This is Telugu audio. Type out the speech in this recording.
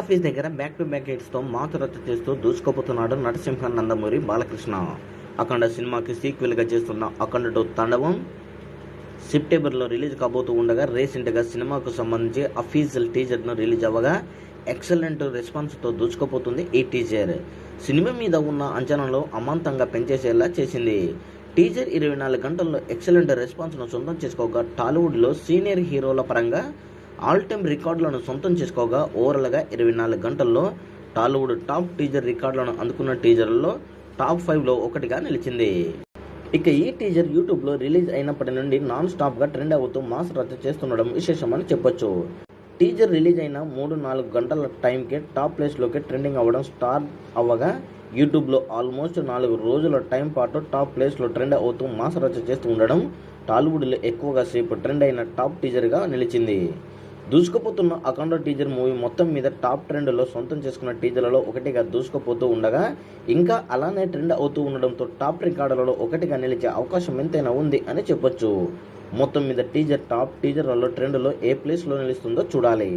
ఆఫీస్ దగ్గర బ్యాక్ టు బ్యాక్ హిట్స్తో మాతు చేస్తూ దూసుకుపోతున్నాడు నరసింహ నందమూరి బాలకృష్ణ. అఖండ సినిమాకి సీక్వెల్గా చేస్తున్న అఖండ టూ తండవం సెప్టెంబర్లో రిలీజ్ కాబోతూ ఉండగా రీసెంట్గా సినిమాకు సంబంధించి అఫీషియల్ టీజర్ను రిలీజ్ అవ్వగా ఎక్సలెంట్ రెస్పాన్స్తో దూసుకుపోతుంది ఈ టీజర్ సినిమా మీద ఉన్న అంచనాలు అమాంతంగా పెంచేసేలా చేసింది. టీజర్ ఇరవై నాలుగు గంటల్లో ఎక్సలెంట్ రెస్పాన్స్ను సొంతం చేసుకోగా టాలీవుడ్లో సీనియర్ హీరోల పరంగా ఆల్ టైమ్ రికార్డులను సొంతం చేసుకోగా ఓవరాల్గా ఇరవై నాలుగు గంటల్లో టాలీవుడ్ టాప్ టీజర్ రికార్డులను అందుకున్న టీజర్లలో టాప్ ఫైవ్లో ఒకటిగా నిలిచింది. ఇక ఈ టీజర్ యూట్యూబ్లో రిలీజ్ అయినప్పటి నుండి నాన్ స్టాప్గా ట్రెండ్ అవుతూ మాస్ రచ్చ చేస్తుండడం విశేషమని చెప్పొచ్చు. టీజర్ రిలీజ్ అయిన మూడు నాలుగు గంటల టైంకే టాప్ ప్లేస్లోకి ట్రెండింగ్ అవ్వడం స్టార్ట్ అవ్వగా యూట్యూబ్లో ఆల్మోస్ట్ నాలుగు రోజుల టైం పాటు టాప్ ప్లేస్లో ట్రెండ్ అవుతూ మాస్ రచ్చ చేస్తూ ఉండడం టాలీవుడ్లో ఎక్కువగా సేపు ట్రెండ్ అయిన టాప్ టీజర్గా నిలిచింది. దూసుకుపోతున్న అఖండ టీజర్ మూవీ మొత్తం మీద టాప్ ట్రెండ్లో సొంతం చేసుకున్న టీజర్లలో ఒకటిగా దూసుకుపోతూ ఉండగా ఇంకా అలానే ట్రెండ్ అవుతూ ఉండడంతో టాప్ రికార్డులలో ఒకటిగా నిలిచే అవకాశం ఎంతైనా ఉంది అని చెప్పొచ్చు. మొత్తం మీద టీజర్ టాప్ టీజర్లలో ట్రెండ్లో ఏ ప్లేస్లో నిలుస్తుందో చూడాలి.